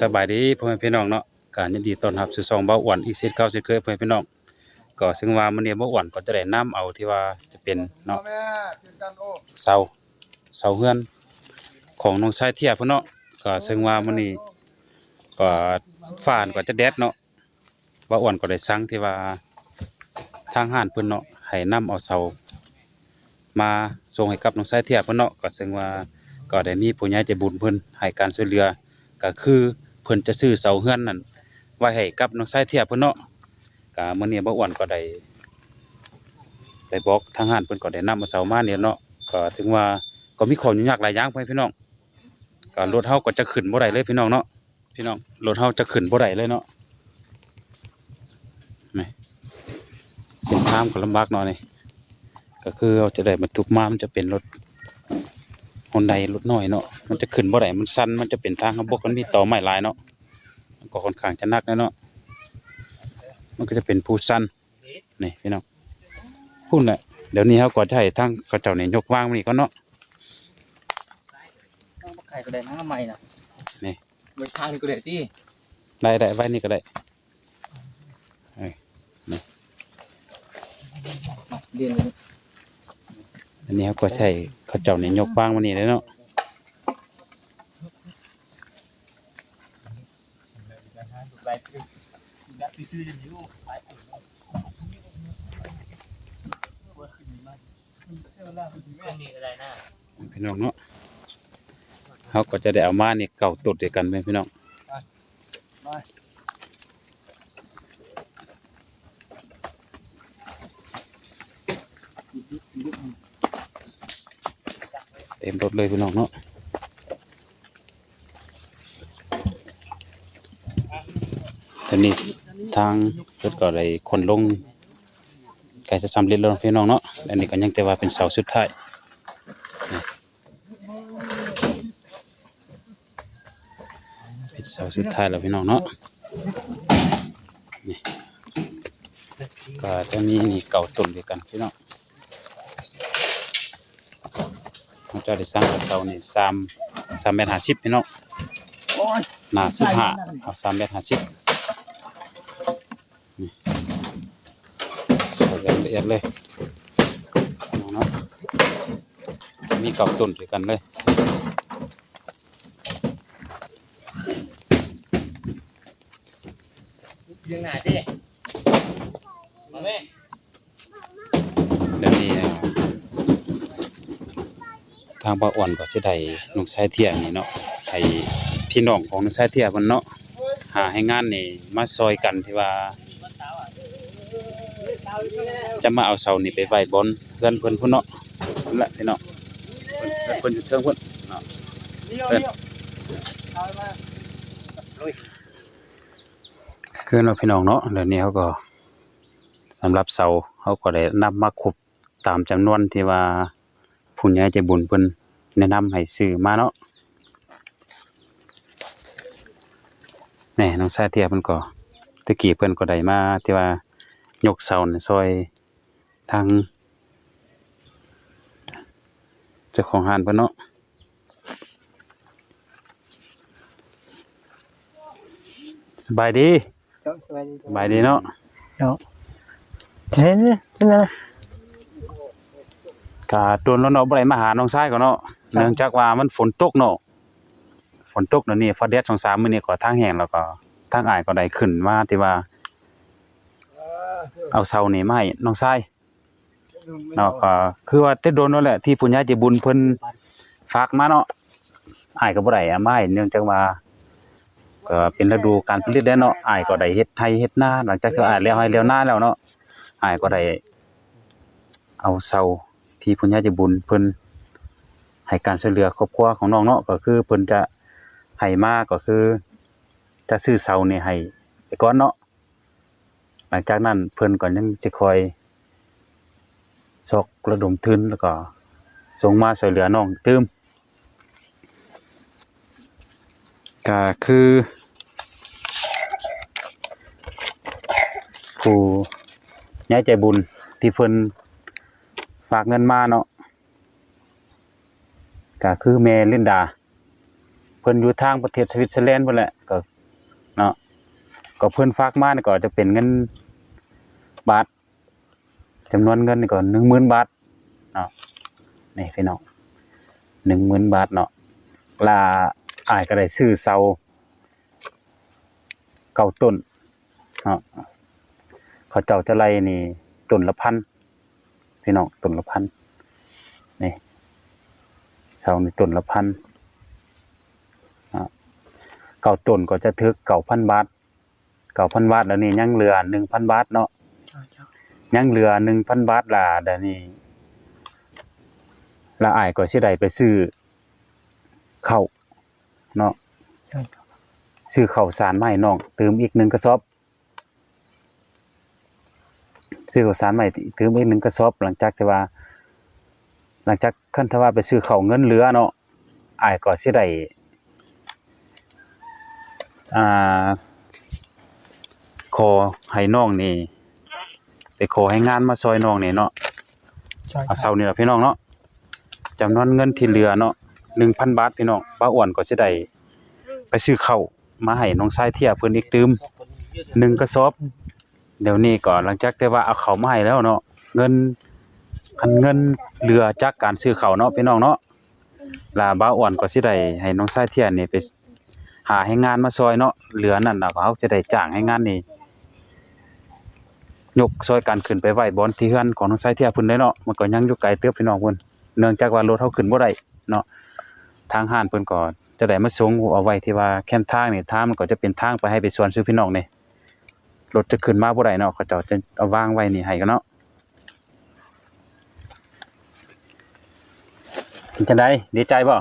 สบายดีพ่อแม่พี่น้องเนาะการยินดีต้อนรับสู่ซองเบาอ้วนอีกเช่นเก่าเช่นเคยพ่อแม่พี่น้องก็ซึ่งว่ามื้อนี้เบาอ้วนก็จะได้นํเอาที่ว่าจะเป็นเนาะเสาเสาเฮือนของน้องชายเทียเพิ่นเนาะก็ซึ่งว่ามื้อนี้ก็ฟ้านก็จะแดดเนาะเบาอ้วนก็ได้สั่งที่ว่าทางห้านเพิ่นเนาะให้นํเอาเสามาส่งให้กับน้องชายเทียเพิ่นเนาะก็ซึ่งว่าก็ได้มีผู้ใหญ่ใจบุญเพิ่นให้การช่วยเหลือก็คือ เพิ่นจะซื้อเสาเฮือนนั่นไว้ให้กับน้องชายเทียเพิ่นเนาะก็มื้อนี้บ่อ้วนก็ได้ได้บอกทางห้านเพิ่นก็ได้นำเอาเสามาเนี่ยเนาะก็ถึงว่าก็มีข้อยุ่งยากหลายอย่างไปพี่น้องก็รถเฮาก็จะขึ้นบ่ได้เลยพี่น้องเนาะพี่น้องรถเฮาจะขึ้นบ่ได้เลยเนาะนี่เส้นทางก็ลำบากหน่อยนี่ก็คือเราจะได้บรรทุกมามันจะเป็นรถ ฮอนไดรถน้อยเนาะมันจะขึ้นบ่ได้มันสั้นมันจะเป็นทางเขาบอกมันมีต่อไม้หลายเนาะมันก็ค่อนข้างจะหนักนะเนาะมันก็จะเป็นผู้สั้นนี่พี่น้องพูดแหละเดี๋ยวนี้เขาก็จะให้ทางกระเจ้าเนี่ยยกวางมันนี่ก็เนาะต้องมาไข่ก็ได้นะใหม่น่ะนี่ไว้ทางนี่ก็ได้ที่ได้ได้ไว้นี่ก็ได้เรียน อันนี้เขาก็ใช้กระเจ้าเนี่ยยกวางมันนี่เลยเนาะไปแบบไปซื้ออย่างนี้ลูกไปนี่อะไรนะพี่น้องเนาะเขาก็จะได้เอามานี่เก่าตดเดียวกันเลยพี่น้อง เต็มรถเลยพี่น้องเนาะตอนนี้ทางรถก็เลยคนลงใกล้จะสำเร็จแล้วพี่น้องเนาะอันนี้ก็ยังแต่ว่าเป็นเสาสุดท้ายเป็นเสาสุดท้ายแล้วพี่น้องเนาะนี่ก็จะมีนี่เก่าต้นเดียวกันพี่น้อง เขาเจะได้สร้างกระเสานี่สามสามเมตรห้าสิบพี่น้องโอ้ยหนาสิบห้าเอาสามเมตรห้าสิบนี่ใส่แบบละเอียดเลยน้องเนาะมีเก่าต้นด้วยกันเลยยังหนาดิมาแม่เดี๋ยวนี้ ทางบ้าอ่อนก็สิได้น้องชายเทียนี่เนาะให้พี่น้องของน้องชายเทียมันเนาะหาให้งานนี่มาซอยกันที่ว่า จะมาเอาเสานี่ไปไว้บนเพื่อนเพิ่นพุ่นเนาะนั่นแหละพี่น้องเพิ่นเพิ่นอยู่เทิงพุ่นเนาะเลี้ยวเลี้ยวเอามาคือเนาะพี่น้องเนาะเดี๋ยวนี้เขาก็สำหรับเสาเขาก็ได้นำมาขุบตามจำนวนที่ว่า ผู้ใหญ่ใจบุญเพิ่นแนะนำให้ซื้อมาเนาะแหน่น้องชายเทียเพิ่นก็ตะกี้เพิ่นก็ได้มาที่ว่ายกเสานี่ซอยทางเจ้าของห้านเพิ่นเนาะสบายดีเจ้าสบายดีสบายดีเนาะเฮ้ยนี่เป็นไง ก็โดนแล้วเนาะบ่ได้มาหาน้องชายก็เนาะเนื่องจากว่ามันฝนตกเนาะฝนตกเดี๋ยวนี้ฟ้าแดด2-3มื้อนี้ก็ทางแห้งแล้วก็ทางอ้ายก็ได้ขึ้นมาที่ว่า เอาเสานี่มาให้น้องชายเนาะก็คือว่าแต่โดนนั่นแหละที่ผู้ใหญ่ใจบุญเพิ่นฝากมาเนาะอ้ายก็บ่ได้เอามาให้เนื่องจากว่าก็เป็นฤดูการผลิตแล้วเนาะอ้ายก็ได้เฮ็ดไร่เฮ็ดนาหลังจากที่อ้ายแล้วให้แล้วนาแล้วเนาะอ้ายก็ได้เอาเสา ที่ผู้ใหญ่ใจบุญเพิ่นให้การช่วยเหลือครอบครัวของน้องเนาะก็คือเพิ่นจะให้มากก็คือจะซื้อเสาเนี่ยให้ไปก่อนเนาะหลังจากนั้นเพิ่นก็ยังจะคอยซอกระดมทุนแล้วก็ส่งมาช่วยเหลือน้องเติมก็คือผู้ใหญ่ใจบุญที่เพิ่น ฝากเงินมาเนาะก็คือแม่ลินดา เพิ่นอยู่ทางประเทศสวิตเซอร์แลนด์พุ่นแหละก็เนาะก็เพิ่นฝากมานี่ก็จะเป็นเงินบาทจำนวนเงินนี่ก็10,000บาทเนาะนี่พี่น้อง10,000บาทเนาะลาอ้ายก็ได้ซื้อเสาเก้าต้นเนาะเขาเจ้าจะไล่นี่ต้นละพัน พี่น้องต้นละพันนี่เสานี่ต้นละพันเก่าต้นก็จะทึกเก่าพันบาทเก่าพันบาทแล้วนี่ยังเหลือหนึ่งพันบาทเนาะยังเหลือหนึ่งพันบาทล่ะเดี๋ยวนี้ละอายก็สิได้ไปซื้อข้าวเนาะซื้อข้าวสารมาให้น้องเติมอีกหนึ่งกระสอบ ซื้อข้าวสารใหม่เติมอีกหนึ่งกระสอบหลังจากที่ว่า หลังจากขั้นที่ว่าไปซื้อข้าวเงินเหลือเนาะอายก็สิได้อ่าขอให้น้องนี่ไปขอให้งานมาซอยน้องนี่เนาะใช่เอาเซานี่ล่ะพี่น้องเนาะจำนวนเงินที่เหลือเนาะ1,000บาทพี่น้องป้าอ้วนก็สิได้ไปซื้อข้าวมาให้น้องชายเที่ยเพิ่นอีกตืมหนึ่งกระสอบ เดี๋ยวนี้ก็หลังจากที่ว่าเอาเขามาให้แล้วเนาะเงินคันเงินเหลือจากการซื้อเขาเนาะพี่น้องเนาะลาบ้าอ้วนก็สิได้ให้น้องชายเที่ยนนี่ไปหาให้งานมาซอยเนาะเหลือนั่นน่ะเขาจะได้จ้างให้งานนี่ยกซอยกันขึ้นไปไหวบอนที่เฮือนของน้องชายเที่ยเพิ่นได้เนาะมันก็ยังอยู่ไกลเติบพี่น้องเพิ่นเนื่องจากว่ารถเฮาขึ้นบ่ได้เนาะทางห้านเพิ่นก็จะได้มาส่งเอาไว้ที่ว่าแคมทางนี่ทางมันก็จะเป็นทางไปให้ไปสวนซื้อพี่น้องนี่ รถจะขึ้นมาบ่ได้เนาะเขาเจ้าจะเอาวางไว้นี่ให้กันเนาะเป็นจังไดดีใจบ่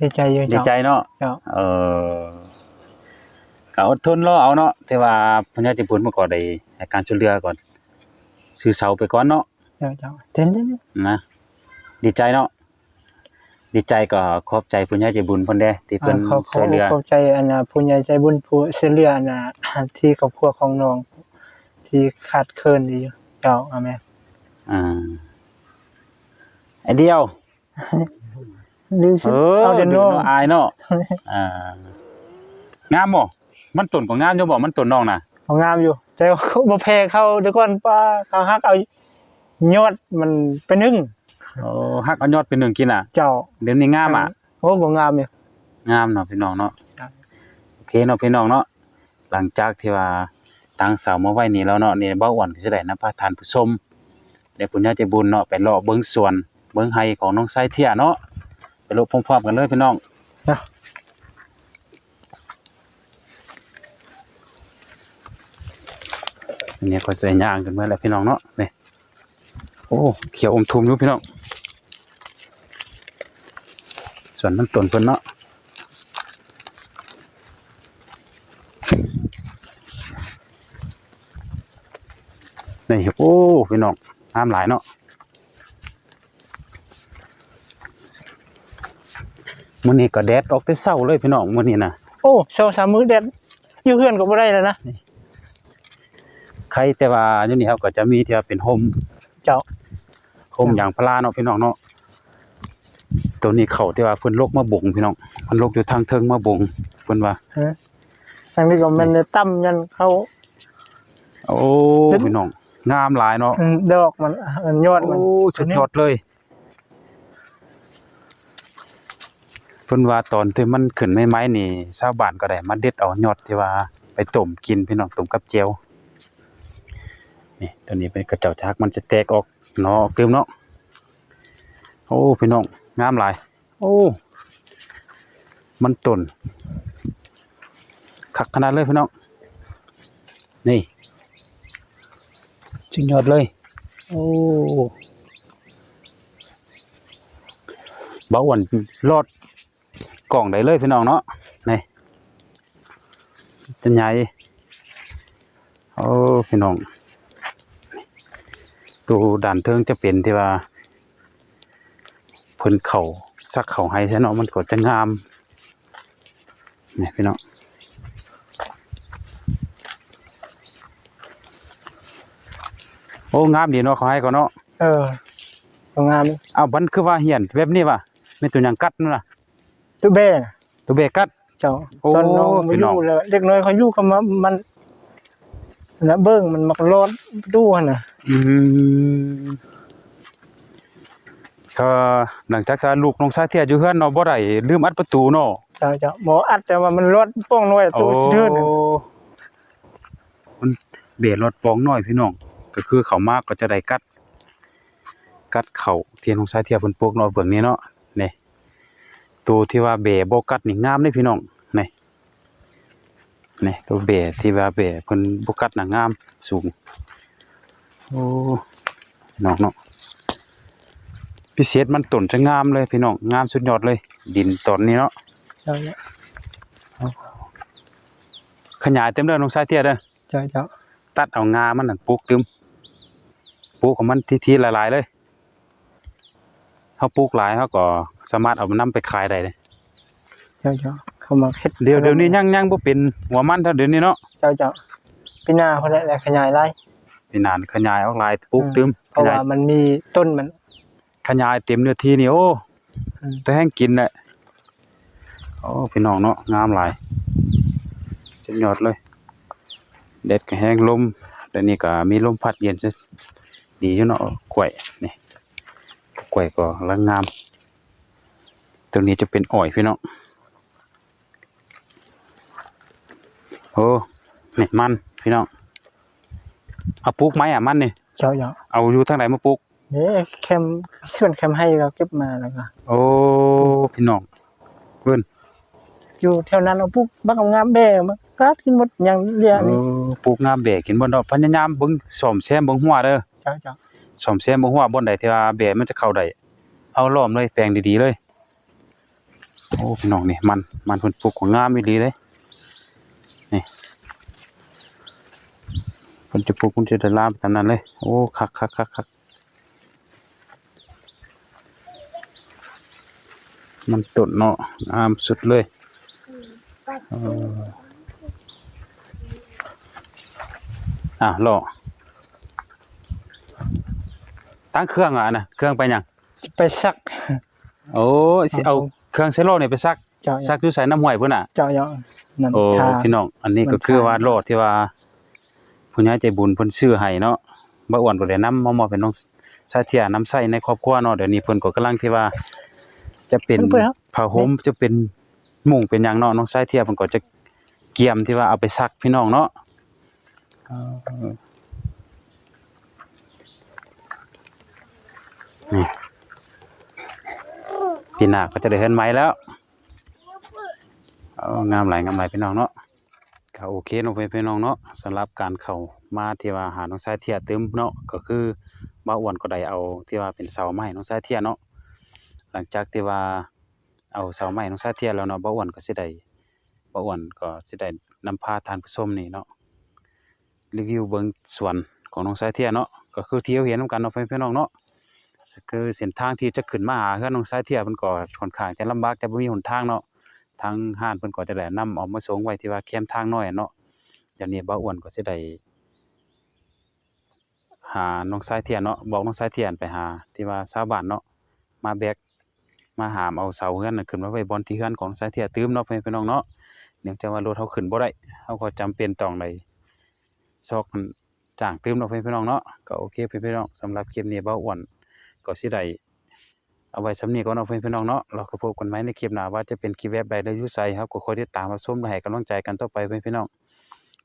ดีใจเยอะดีใจเนาะเจ้าเออก็อดทนรอเอาเนาะแต่ว่าพญาติพุทธมาก่อนได้ให้การช่วยเหลือก่อนซื้อเสาไปก่อนเนาะเจ้าเจ้าเต้นเต้นนะดีใจเนาะ ดีใจก็ขอบใจพุญญาใจบุญเพิ่นเด้ที่เพิ่นเขาช่วยเหลือ เข้าใจอันน่ะผู้ใหญ่ใจบุญผู้เสียเหลืออันน่ะที่ครอบครัวของน้อง ที่ขาดเคินดีอยู่เจ้าอาแม่อ่าไอเดียวลืมเออเอาเดี๋ยวดูน้องเนาะอายเนาะอ่างามบ่มันต้นก็งามอยู่บ่มันต้นน้องน่ะ เขางามอยู่ แต่ว่าเขาบ่แพ้เขาเดี๋ยวก่อนป้าเขาฮักเอายอดมันไปนึ่ง โอ้ฮักเอายอดเป็นหนึ่งกินอะ เจ้าเดี๋ยวนี้งามอะโอ้บ่งามอยู่งามเนาะพี่น้องเนาะครับโอเคเนาะพี่น้องเนาะหลังจากที่ว่าตั้งเสามาไว้นี่แล้วเนาะนี่เบ้าอ้วนก็สิได้นำพาทานผู้ชมได้ปุญญาใจบุญเนาะไปเลาะเบิ่งสวน เบิ่งไห้ของน้องไส้เที่ยเนาะไปเลาะพร้อมๆกันเลยพี่น้องนะอันนี้ก็สวยงามกันเมื่อแล้วพี่น้องเนาะนี่โอ้เขียวอมทุมอยู่พี่น้อง สวนมันต้นเพิ่นเนาะนี่ครับโอ้พี่น้องน้ำหลายเนาะมื้อนี้ก็แดดออกแต่เช้าเลยพี่น้องมื้อนี้น่ะโอ้เช้าสามมื้อเด็ดอยู่เฮือนก็บ่ได้แล้วนะใครแต่ว่าอยู่นี่ครับก็จะมีที่ว่าเป็นโฮมเจ้าโฮมอย่างพลาเนาะพี่น้องเนาะ ตัวนี้เขาที่ว่าเพิ่นลกมาบ่งพี่น้องเพิ่นลกอยู่ทางเทิงมาบ่งเพิ่นว่าฮะทางนี้ก็แม่นได้ตั้มยันเขาโอ้พี่น้องงามหลายเนาะอืมดอกมันอันยอดมันโอ้สุดยอดเลยเพิ่นว่าตอนที่มันขึ้นใหม่ๆนี่ชาวบ้านก็ได้มาเด็ดเอายอดที่ว่า ไปต้มกินพี่น้องต้มกับเจียวนี่ตัวนี้เป็นกระเจ้าชักมันจะแตกออกเนาะเติมเนาะโอ้พี่น้อง งามหลาย โอ้ มันต้นคักขนาดเลยพี่น้อง นี่สุดยอดเลย โอ้เบาวานรอดกล่องได้เลยพี่น้องเนาะ นี่จะใหญ่โอ้พี่น้องตัวด่านเทิงจะเป็นที่ว่า พิ่นเข่าซักเข่าให้ใช่เนาะมันก็จะงามนี่พี่น้องโอ้งามดีเนาะเขาให้ก็เนาะเออก็งามอยู่อ้าวมันคือว่าเหียนแบบนี้ว่ะไม่ตัวหยังกัดนั่นน่ะตุ๊เบ้น่ะตัวเบรกกัดเจ้าโอ้ตอนน้องมาพี่อน้องยู่แล้วเด็กน้อยเขาอยู่กับมามันนะเบิ่งมันมักรอดดูหั่นน่ะอืม ก็หลังจากที่ลูกน้องชายเที่ยอยู่เฮือนเนาะบ่ได้ลืมอัดประตูเนาะเจ้าเจ้าบ่อัดแต่ว่ามันรอดป้องน้อยโอ้ตัวเทิดน่ะมันเบรรถปองน้อยพี่น้องก็คือเขามากก็จะได้กัด กัดเข่าเทียนของชายเที่ยเพิ่นปลูกเนาะเบื้องนี้เนาะนี่ตัวที่ว่าเบรบ่กัดนี่งามเด้พี่น้องนี่นี่ตัวเบรที่ว่าเบรเพิ่นบ่กัดน่ะงามสูงโอ้พี่น้องเนาะ พิเศษมันต้นจะงามเลยพี่น้องงามสุดยอดเลย ดินตอนนี้เนาะเจ้าเจ้าขยายเต็มเลยน้องชายเตี้ยเด้อเจ้าเจ้าตัดเอางามันนั่นปลูกตึมปลูกของมันทีๆหลายๆเลยเฮาปลูกหลายเฮาก็สามารถเอามันนํไปขายได้เลยเจ้าเจ้าเข้ามาเฮ็ดเดี๋ยวเดี๋ยวนี้ยังยังบ่เป็นหัวมันเท่าเดี๋ยวนี้เนาะเจ้าเจ้าปีหน้าเพิ่นแหละขยายไร่พี่นานขยายออกหลายปลูกตึมเพราะขยาว่ายมันมีต้นมัน ขยายเต็มเนื้อที่นี่โอ้อืมแต่แห้งกินแหละโอ้พี่น้องเนาะงามหลายสุดยอดเลยเด็ดก็แห้งลมแต่นี่ก็มีลมพัดเย็นซะดีอยู่เนาะกล้วยนี่กล้วยก็ลังงามตัวนี้จะเป็นอ้อยพี่น้องโอ้นี่มันพี่น้องเอาปลูกไหมอะมันนี่เจ้าเจ้าเอาอยู่ทางไหนมาปลูก นี่แคมส่วนแคมให้เราเก็บมาแล้วก็โอ้พี่น้องเพิ่นอยู่แถวนั้นเอาพวกบักงามแบ่มากัดกินหมดอย่างเรียเอนี่อปลูกงามแบกกินบ่ดอกพยายามเบิ่งซ่อมแซมเบิ่งหัวเด้อเจ้าเจ้าซ่อมแซมเบิ่งหัวบ่อนใดที่ว่าแบมันจะเข้าได้เอาล้อมเลยแปลงดีๆเลยโอ้พี่น้องนี่มันมันเพิ่นปลูกของงามอีหลีเลยนี่เพิ่นจะปลูกเพิ่นจะได้ลามตามนั้นเลยโอ้คักๆๆๆ มันต้นเนาะงามสุดเลยเอออะรอตั้งเครื่องอะนะเครื่องไปหยังจะไปซัก โอ้สิเอาเครื่องเซโลนี่ไปซักเจ้าซักอยู่ใส่น้ำห้วยพุ่นน่ะเจ้าเจ้านั่นโอ้ทาพี่น้องอันนี้ก็มันคือทาว่าโลดที่ว่าผู้ใหญ่ใจบุญเพิ่นซื้อให้เนาะบ่อ้วนก็ได้นำมามอบให้น้องสาเทียน้ำใส่ในครอบครัวเนาะเดี๋ยวนี้เพิ่นก็กำลังที่ว่า จะเป็นเพิ่นครับผ้าห่มจะเป็นมุ้งเป็นหยังเนาะน้องสายเทียเพิ่นก็จะเกี่ยมที่ว่าเอาไปซักพี่น้องเนาะเออนี่ปีหน้าก็จะได้เห็นไหมแล้ว เอางามหลายงามหลายพี่น้องเนาะก็โอเคเนาะเพื่อนพี่น้องเนาะสำหรับการเข้ามาที่ว่าหาน้องสายเทียตึมเนาะก็คือบ่าวอ้วนก็ได้เอาที่ว่าเป็นเสาไม้น้องสายเทียเนาะ หลังจากที่ว่าเอาเสาไม้น้องสายเทียแล้วเนาะบ่าอ้วนก็สิได้บ่าอ้วนก็สิได้นำพาทานผู้ชมนี่เนาะรีวิวเบิ่งสวนของน้องสายเทียเนาะก็คือเที่เราเห็นนํกันเนาะเพื่อนพี่น้องเนาะคือเส้นทางที่จะขึ้นมาหาเฮือนน้องสายเทียมันก็ค่อนข้างจะลำบากแต่บ่มีหนทางเนาะทางห้านเพิ่นก็จะได้นำเอามาส่งไว้ที่ว่าแคมทางน้อยเนาะอย่างนี้บ่าอ้วนก็สิได้หาน้องสายเทียนเนาะบอกน้องสายเทียนไปหาที่ว่าชาวบ้านเนาะมาแบก มาหามเอาเสาเฮือนน่ะขึ้นมาไว้บนที่เฮือนของสายเทียตื้มเนาะเพิ่นพี่น้องเนาะเนื่องจากว่ารถเฮาขึ้นบ่ได้เฮาก็จำเป็นต้องได้ซอกมันจ้างตื้มเนาะเพิ่นพี่น้องเนาะก็โอเคเพิ่นพี่น้องสำหรับคลิปนี้เบาอ้วนก็สิได้เอาไว้สำนี้ก่อนเนาะเพิ่นพี่น้องเนาะเราก็พบกันใหมในคลิปหน้าว่าจะเป็นคลิปแบบใดและยู่ไสครับก็คอยติดตามรับชมและให้กำลังใจกันต่อไปเพิ่อนพี่น้อง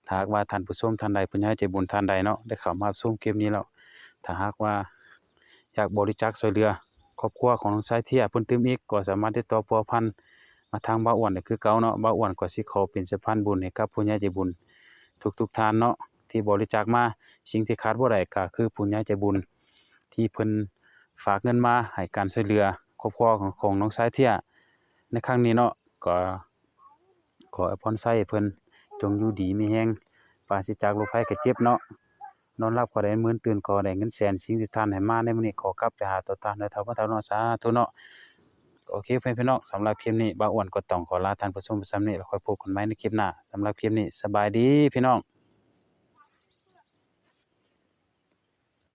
ถ้าหากว่าท่านผู้ชมท่านใดผู้ใหญ่ใจบุญท่านใดเนาะได้เข้ามารับชมคลิปนี้แล้วถ้าหากว่าอยากบริจาคช่วยเหลือ ครอบครัวของน้องชายเทียเพิ่นตืมอีกก็สามารถติดต่อพัวพันมาทางบ่าอ้วนคือเก่าเนาะบ่าอ้วนก็สิขอเป็นสะพานบุญให้กับผู้ใหญ่ใจบุญ ทุกๆท่านเนาะที่บริจาคมาสิ่งที่ขาดบ่ได้ก็คือผู้ใหญ่ใจบุญ ที่เพิ่นฝากเงินมาให้การช่วยเหลือครอบครัวของของน้องชายเทียในครั้งนี้เนาะก็ขออวยพรใส่เพิ่นจงอยู่ดีมีแรงปราศจากโรคภัยไข้เจ็บเนาะ นอนรับก็ได้มื่นตื่นก็ได้เงินแสนสิ่งที่ทานให้มาในมื้อนี้ขอกลับไปหาตัวตานด้วยเท่าพระเท่าเนาะสาธุเนาะโอเคเพื่อนพี่น้องสำหรับคลิปนี้บ่าวอ้วนก็ต้องขอลาท่านผู้ชมไปซ้ำนี่แล้วค่อยพบกันใหม่ในคลิปหน้าสำหรับคลิปนี้สบายดีพี่น้อง